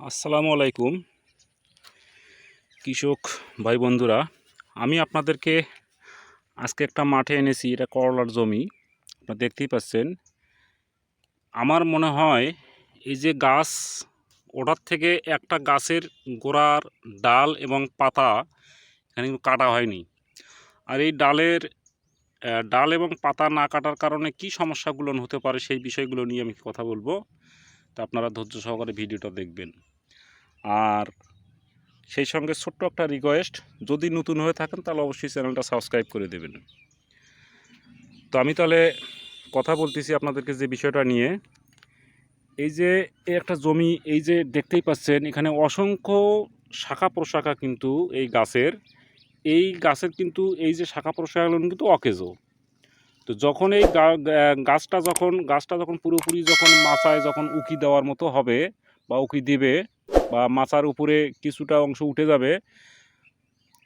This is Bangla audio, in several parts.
আসসালামু আলাইকুম। কৃষক ভাই বন্ধুরা, আমি আপনাদেরকে আজকে একটা মাঠে এনেছি, এটা করলার জমি। আপনারা দেখতেই পাচ্ছেন। আমার মনে হয় এই যে গাছ, ওটার থেকে একটা গাছের গোড়ার ডাল এবং পাতা এখানে কাটা হয়নি। আর এই ডালের ডাল এবং পাতা না কাটার কারণে কি সমস্যাগুলো হতে পারে সেই বিষয়গুলো নিয়ে আমি কথা বলব। তা আপনারা ধৈর্য সহকারে ভিডিওটা দেখবেন। আর সেই সঙ্গে ছোট্ট একটা রিকোয়েস্ট যদি নতুন হয়ে থাকেন তাহলে অবশ্যই চ্যানেলটা সাবস্ক্রাইব করে দেবেন। তো আমি তাহলে কথা বলতেছি আপনাদেরকে যে বিষয়টা নিয়ে। এই যে একটা জমি, এই যে দেখতেই পাচ্ছেন, এখানে অসংখ্য শাখা প্রশাখা কিন্তু এই গাছের। এই গাছের কিন্তু, এই যে শাখা প্রশাখাগুলো কিন্তু অকেজো। তো যখন এই গাছটা যখন গাছটা যখন পুরোপুরি যখন মাচায় যখন উকি দেওয়ার মতো হবে বা উকি দিবে বা মাচার উপরে কিছুটা অংশ উঠে যাবে,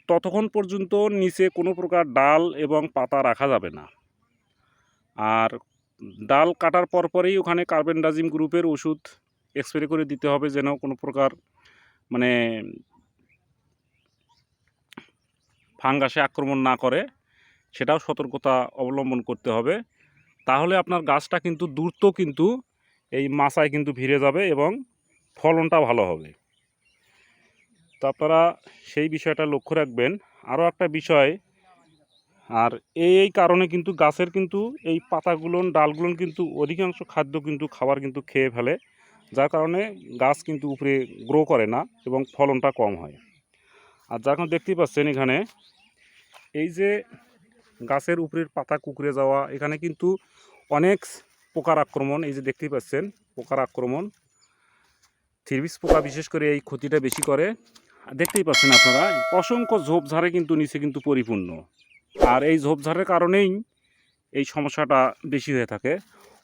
ততক্ষণ পর্যন্ত নিচে কোনো প্রকার ডাল এবং পাতা রাখা যাবে না। আর ডাল কাটার পরপরেই ওখানে কার্বেন্ডাজিম গ্রুপের ওষুধ স্প্রে করে দিতে হবে যেন কোনো প্রকার মানে ফাঙ্গাসে আক্রমণ না করে। সেটাও সতর্কতা অবলম্বন করতে হবে। তাহলে আপনার গাছটা কিন্তু দ্রুত কিন্তু এই মাচায় কিন্তু ভিড়ে যাবে এবং ফলনটা ভালো হবে। তো আপনারা সেই বিষয়টা লক্ষ্য রাখবেন। আরও একটা বিষয়, আর এই এই কারণে কিন্তু গাছের কিন্তু এই পাতাগুলোন ডালগুলোন কিন্তু অধিকাংশ খাদ্য কিন্তু খাবার কিন্তু খেয়ে ফেলে, যার কারণে গাছ কিন্তু উপরে গ্রো করে না এবং ফলনটা কম হয়। আর যখন দেখতেই পাচ্ছেন এখানে, এই যে গাছের উপরের পাতা কুকড়ে যাওয়া, এখানে কিন্তু অনেক পোকার আক্রমণ, এই যে দেখতেই পাচ্ছেন, পোকার আক্রমণ। থিরবিস পোকা বিশেষ করে এই ক্ষতিটা বেশি করে। দেখতেই পাচ্ছেন আপনারা, অসংখ্য ঝোপঝাড়ে কিন্তু নিচে কিন্তু পরিপূর্ণ। আর এই ঝোপঝাড়ের কারণেই এই সমস্যাটা বেশি হয়ে থাকে।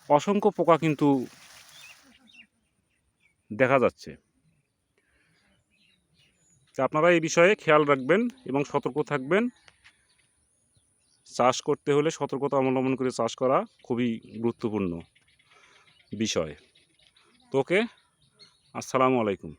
অসংখ্য পোকা কিন্তু দেখা যাচ্ছে। আপনারা এই বিষয়ে খেয়াল রাখবেন এবং সতর্ক থাকবেন। চাষ করতে হলে সতর্কতা অবলম্বন করে চাষ করা খুবই গুরুত্বপূর্ণ বিষয়। তোকে আসসালামু আলাইকুম।